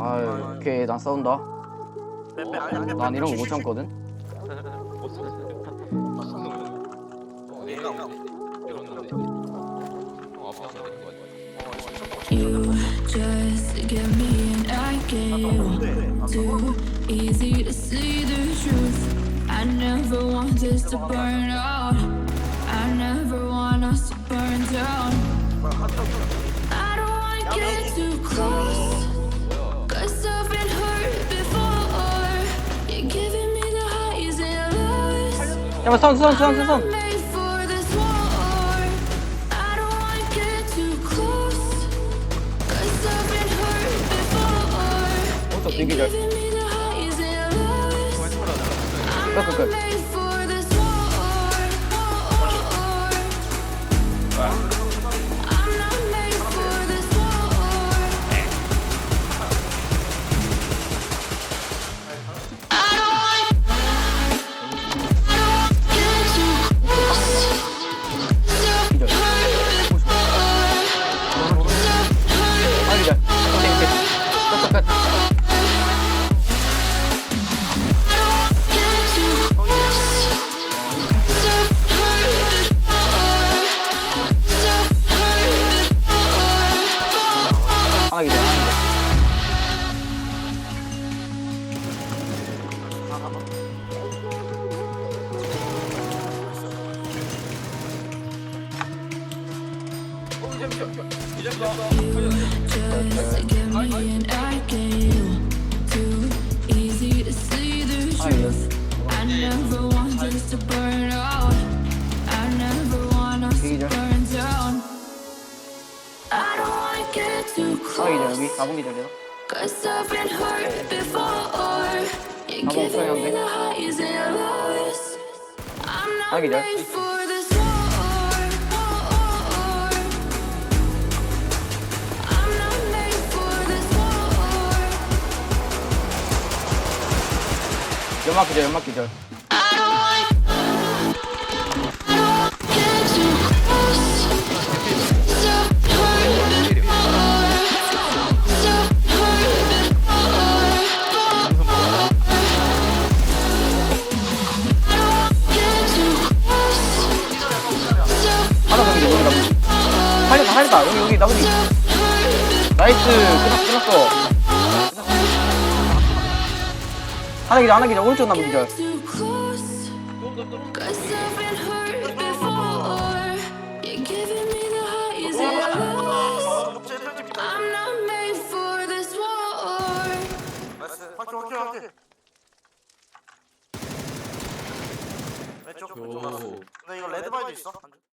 아유 오케이 난 싸운다 난 이런 거 못 참거든 어 You just give me and I give you too easy to see the truth. I never want this to burn out. For this war. I don't wanna get too close. Cause I've been hurt before. 어또 You're 비기절 giving me the highs and lows. I'm 끝, 끝, 끝. 기절 하나 기절 Just give me and never want this to burn out. I never want us to 기절. burn down. I don't wanna get too 하나 기절 close. 여기 4번 기절이야 Cause I've been hurt before. You're 한번 giving 써야 me 돼. the highs and lows. I'm not 하나 기절 made for this war. I'm not made for this war. 연막 기절 연막 기절 살렸다 여기 여기 나머지 나이스 끝났어 끝났어 하나 기절 하나 기절 오른쪽 나무 기절 왼쪽 왼쪽 나왔어 오 근데 이거 레드 바이도 있어 한줄.